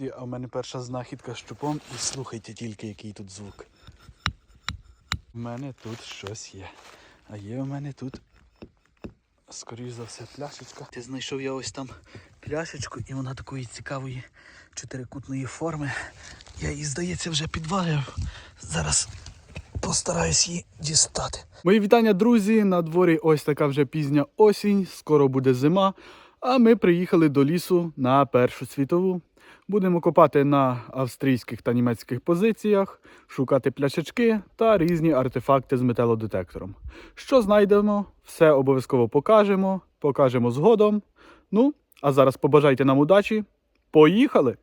А в мене перша знахідка з чупом і слухайте тільки, який тут звук. У мене тут щось є. А є у мене тут, скоріш за все, пляшечка. Ти знайшов я ось там пляшечку, і вона такої цікавої чотирикутної форми. Я її, здається, вже підвалив. Зараз постараюсь її дістати. Мої вітання, друзі. На дворі ось така вже пізня осінь, скоро буде зима. А ми приїхали до лісу на Першу світову. Будемо копати на австрійських та німецьких позиціях, шукати пляшечки та різні артефакти з металодетектором. Що знайдемо, все обов'язково покажемо, покажемо згодом. Ну, а зараз побажайте нам удачі. Поїхали!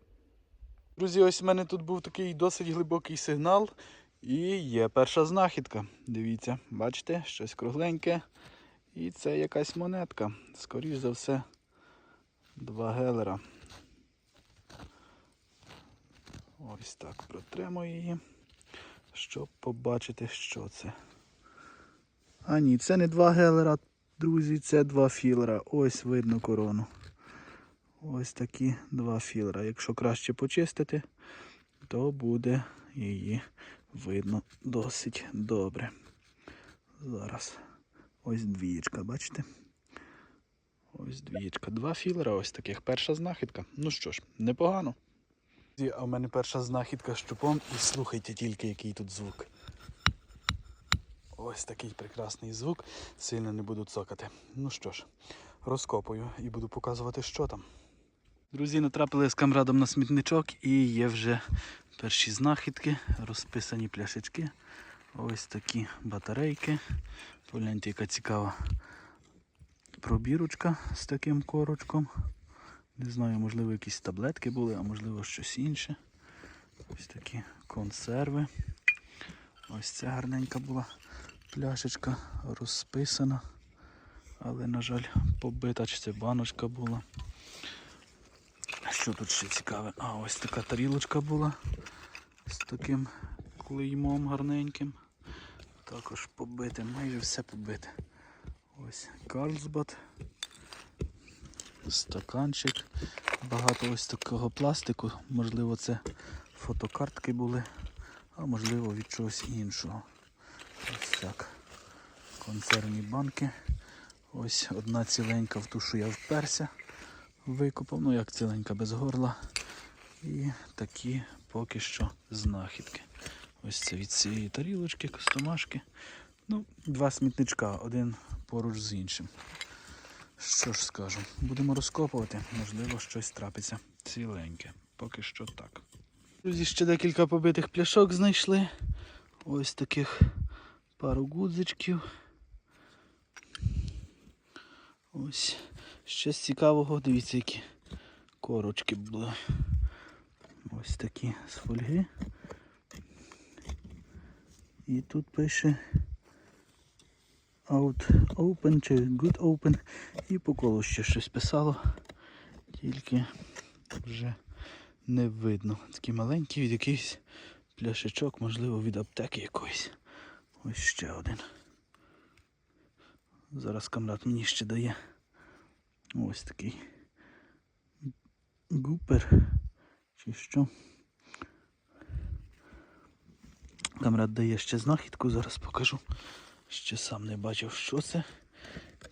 Друзі, ось в мене тут був такий досить глибокий сигнал. І є перша знахідка. Дивіться, бачите, щось кругленьке. І це якась монетка. Скоріш за все, два гелера. Ось так протремо її, щоб побачити, що це. А ні, це не два гелера, друзі, це два філера. Ось видно корону. Ось такі два філера. Якщо краще почистити, то буде її видно досить добре. Зараз ось двієчка, бачите? Ось двієчка. Два філера, ось таких. Перша знахідка. Ну що ж, непогано. А в мене перша знахідка з чупом і слухайте тільки, який тут звук. Ось такий прекрасний звук. Сильно не буду цокати. Ну що ж, розкопую і буду показувати, що там. Друзі, натрапили з камрадом на смітничок і є вже перші знахідки, розписані пляшечки. Ось такі батарейки. Погляньте, яка цікава пробірочка з таким корочком. Не знаю, можливо, якісь таблетки були, а можливо щось інше. Ось такі консерви. Ось ця гарненька була пляшечка розписана. Але, на жаль, побита чи це баночка була. Що тут ще цікаве? А, ось така тарілочка була з таким клеймом гарненьким. Також побите, майже все побите. Ось Карлсбад. Стаканчик. Багато ось такого пластику. Можливо, це фотокартки були, а можливо від чогось іншого. Ось так. Консервні банки. Ось одна ціленька в ту, що я вперся. Викопав, ну як ціленька без горла. І такі поки що знахідки. Ось це від цієї тарілочки, костомашки. Ну, два смітничка, один поруч з іншим. Що ж скажу, будемо розкопувати, можливо, щось трапиться ціленьке. Поки що так. Друзі, ще декілька побитих пляшок знайшли. Ось таких пару гудзичків. Ось. Ще з цікавого, дивіться, які корочки були. Ось такі з фольги. І тут пише Out Open чи Good Open. І по колу ще щось писало. Тільки вже не видно. Такі маленькі від якихось пляшечок, можливо, від аптеки якоїсь. Ось ще один. Зараз камрад мені ще дає. Ось такий гупер. Чи що? Камрад дає ще знахідку, зараз покажу. Ще сам не бачив, що це.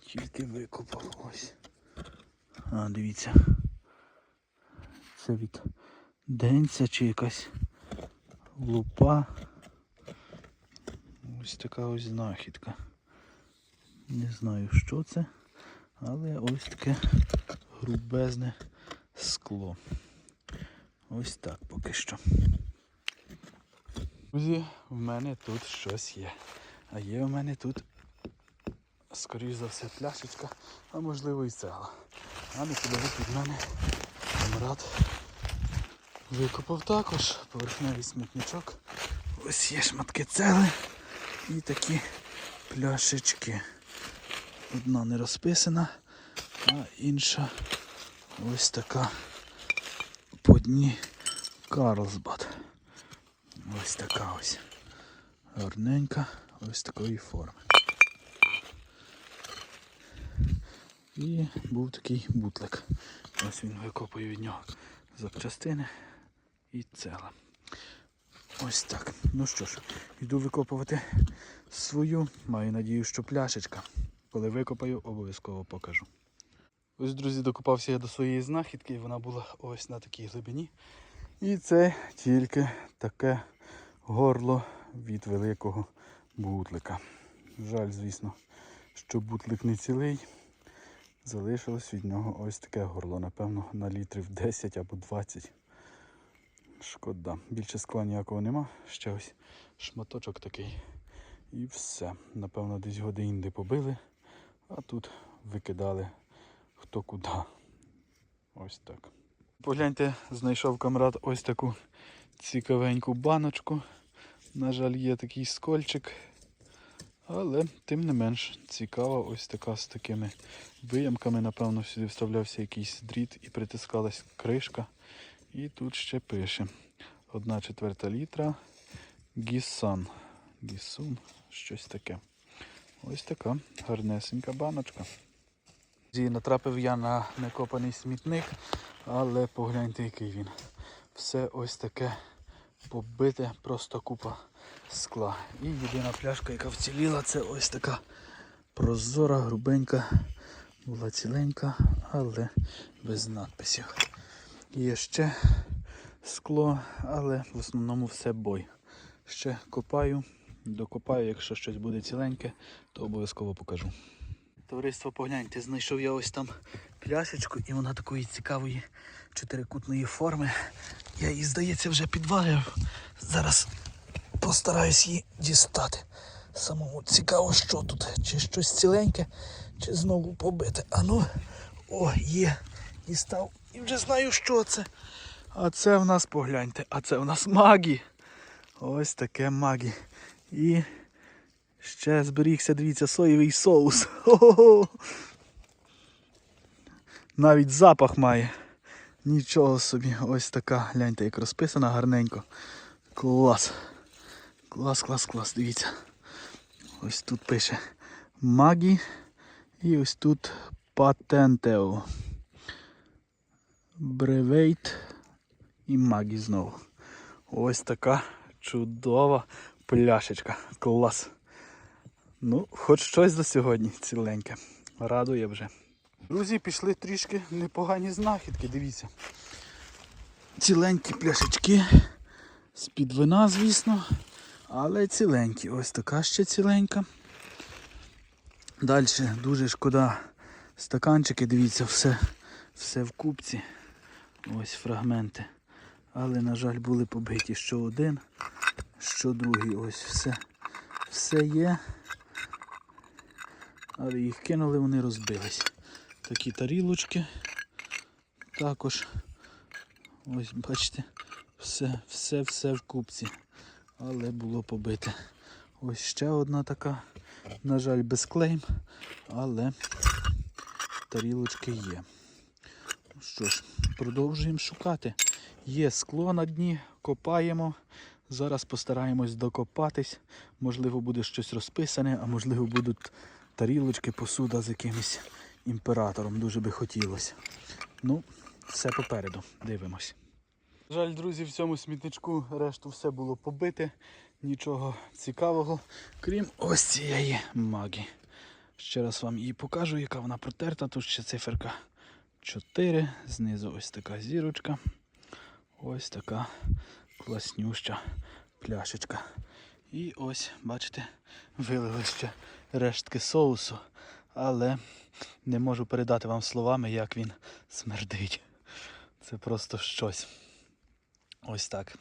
Тільки викопав ось. А, дивіться. Це від денця чи якась лупа. Ось така ось знахідка. Не знаю, що це, але ось таке грубезне скло. Ось так поки що. Друзі, в мене тут щось є. А є в мене тут, скоріш за все, пляшечка, а можливо і цегла. А неподалік від мене камрад викопав також поверхневий смітничок. Ось є шматки цегли і такі пляшечки. Одна не розписана, а інша ось така по дні Карлсбад. Ось така ось. Гарненька, ось такої форми. І був такий бутлик. Ось він викопує від нього запчастини. і ціла. Ось так. Ну що ж, йду викопувати свою. Маю надію, що пляшечка. Коли викопаю, обов'язково покажу. Ось, друзі, докопався я до своєї знахідки, вона була ось на такій глибині. І це тільки таке горло від великого бутлика. Жаль, звісно, що бутлик не цілий. Залишилось від нього ось таке горло, напевно, на літрів 10 або 20. Шкода. Більше скла ніякого нема. Ще ось шматочок такий. І все. Напевно, десь годин побили, а тут викидали хто куди. Ось так. Погляньте, знайшов камрад ось таку цікавеньку баночку. На жаль, є такий скольчик. Але тим не менш цікава ось така з такими виямками. Напевно, сюди вставлявся якийсь дріт і притискалась кришка. І тут ще пише. Одна четверта літра. Гісан. Гісун, щось таке. Ось така гарнесенька баночка. Натрапив я на некопаний смітник, але погляньте, який він. Все ось таке побите, просто купа скла. І єдина пляшка, яка вціліла, це ось така прозора, грубенька, була ціленька, але без надписів. Є ще скло, але в основному все бой. Ще копаю, докопаю, якщо щось буде ціленьке, то обов'язково покажу. Товариство, погляньте, знайшов я ось там пляшечку і вона такої цікавої чотирикутної форми. Я її, здається, вже підвалив. Зараз постараюсь її дістати. Самому цікаво, що тут. Чи щось ціленьке, чи знову побите. А ну, о, є. Дістав. І вже знаю, що це. А це в нас, погляньте, а це в нас магі. Ось таке магі. І ще зберігся, дивіться, соєвий соус. Хо-хо-хо. Навіть запах має. Нічого собі. Ось така, гляньте, як розписана гарненько. Клас. Клас, клас, клас, дивіться. Ось тут пише Магі. І ось тут Патентео. Бревейт і Магі знову. Ось така чудова пляшечка. Клас. Ну, хоч щось за сьогодні ціленьке. Радує вже. Друзі, пішли трішки непогані знахідки, дивіться. Ціленькі пляшечки. З-під вина, звісно. Але ціленькі. Ось така ще ціленька. Далі дуже шкода. Стаканчики, дивіться, все, все в купці. Ось фрагменти. Але, на жаль, були побиті що один, що другий. Ось все. Все є. Але їх кинули, вони розбились. Такі тарілочки. Також. Ось бачите, все, все, все в купці. Але було побите. Ось ще одна така, на жаль, без клейм, але тарілочки є. Ну що ж, продовжуємо шукати. Є скло на дні, копаємо. Зараз постараємось докопатись. Можливо, буде щось розписане, а можливо будуть тарілочки, посуда з якимось імператором. Дуже би хотілося. Ну, все попереду. Дивимось. Жаль, друзі, в цьому смітничку решту все було побите. Нічого цікавого, крім ось цієї магі. Ще раз вам її покажу, яка вона протерта. Тут ще циферка 4. Знизу ось така зірочка. Ось така класнюща пляшечка. І ось, бачите, вилили ще рештки соусу, але не можу передати вам словами, як він смердить. Це просто щось. Ось так.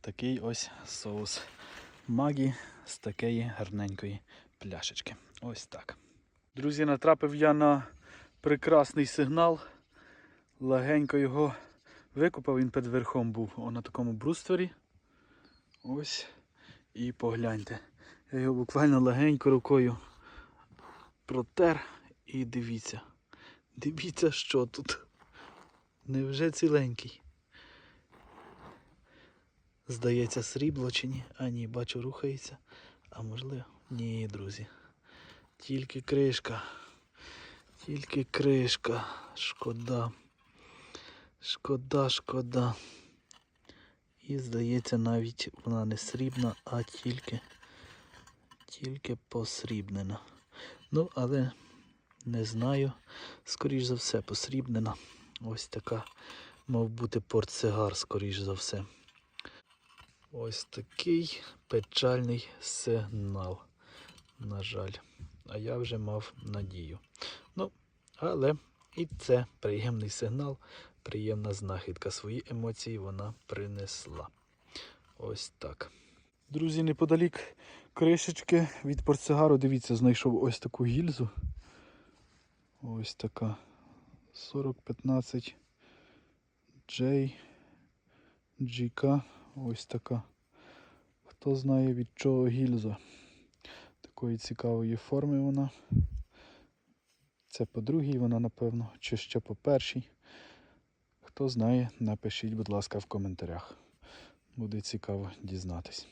Такий ось соус магі з такої гарненької пляшечки. Ось так. Друзі, натрапив я на прекрасний сигнал. Легенько його викупав, він під верхом був О, на такому брустворі. Ось. І погляньте. Я його буквально легенько рукою протер і дивіться. Дивіться, що тут. Невже ціленький? Здається, срібло чи ні? А ні, бачу, рухається. А можливо? Ні, друзі. Тільки кришка. Тільки кришка. Шкода. Шкода, шкода. І здається, навіть вона не срібна, а тільки, тільки посрібнена. Ну, але не знаю. Скоріш за все, посрібнена. Ось така, мав бути портсигар, скоріш за все. Ось такий печальний сигнал. На жаль. А я вже мав надію. Ну, але і це приємний сигнал, приємна знахідка. Свої емоції вона принесла. Ось так. Друзі, неподалік кришечки від портсигару, дивіться, знайшов ось таку гільзу. Ось така 4015 J GK. Ось така. Хто знає від чого гільза. Такої цікавої форми вона. Це по другій вона, напевно, чи ще по першій. Хто знає, напишіть, будь ласка, в коментарях. Буде цікаво дізнатись.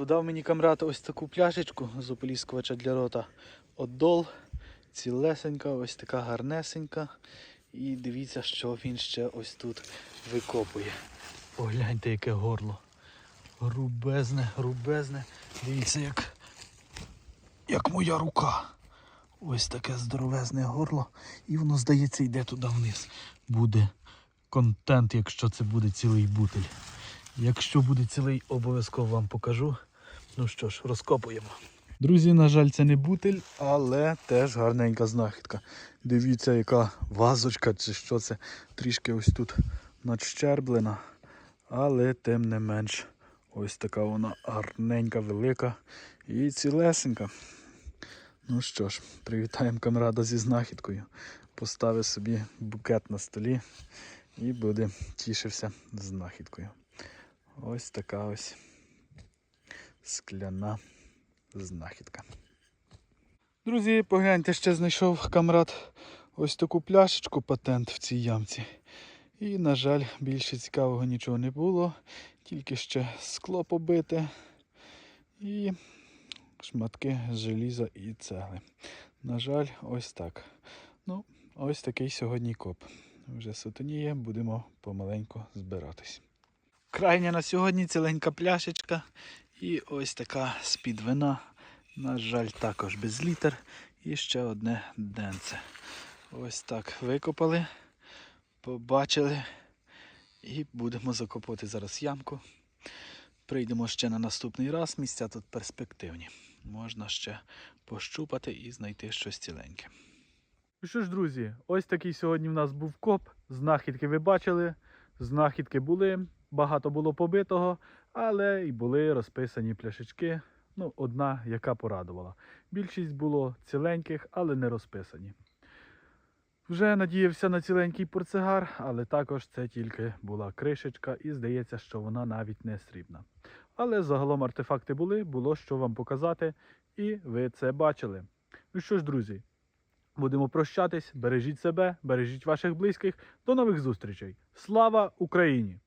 Дав мені камрад ось таку пляшечку з ополіскувача для рота. Оддол, цілесенька, ось така гарнесенька. І дивіться, що він ще ось тут викопує. Погляньте, яке горло. Грубезне, грубезне. Дивіться, як, як моя рука. Ось таке здоровезне горло. І воно, здається, йде туди вниз. Буде контент, якщо це буде цілий бутель. Якщо буде цілий, обов'язково вам покажу. Ну що ж, розкопуємо. Друзі, на жаль, це не бутель, але теж гарненька знахідка. Дивіться, яка вазочка чи що це трішки ось тут надщерблена. Але тим не менш, ось така вона гарненька, велика і цілесенька. Ну що ж, привітаємо камрада зі знахідкою. Поставив собі букет на столі і буде тішився знахідкою. Ось така ось скляна знахідка. Друзі, погляньте, ще знайшов камрад ось таку пляшечку патент в цій ямці. І, на жаль, більше цікавого нічого не було, тільки ще скло побите і шматки желіза і цегли. На жаль, ось так. Ну, ось такий сьогодні коп. Вже сутеніє, будемо помаленьку збиратись. Крайня на сьогодні ціленька пляшечка. І ось така з-під вина. На жаль, також без літер. І ще одне денце. Ось так викопали, побачили. І будемо закопувати зараз ямку. Прийдемо ще на наступний раз. Місця тут перспективні. Можна ще пощупати і знайти щось ціленьке. Ну що ж, друзі, ось такий сьогодні в нас був коп. Знахідки ви бачили. Знахідки були, багато було побитого, але і були розписані пляшечки. Ну, одна, яка порадувала. Більшість було ціленьких, але не розписані. Вже надіявся на ціленький портсигар, але також це тільки була кришечка, і здається, що вона навіть не срібна. Але загалом артефакти були, було що вам показати, і ви це бачили. Ну що ж, друзі, будемо прощатись. Бережіть себе, бережіть ваших близьких. До нових зустрічей. Слава Україні!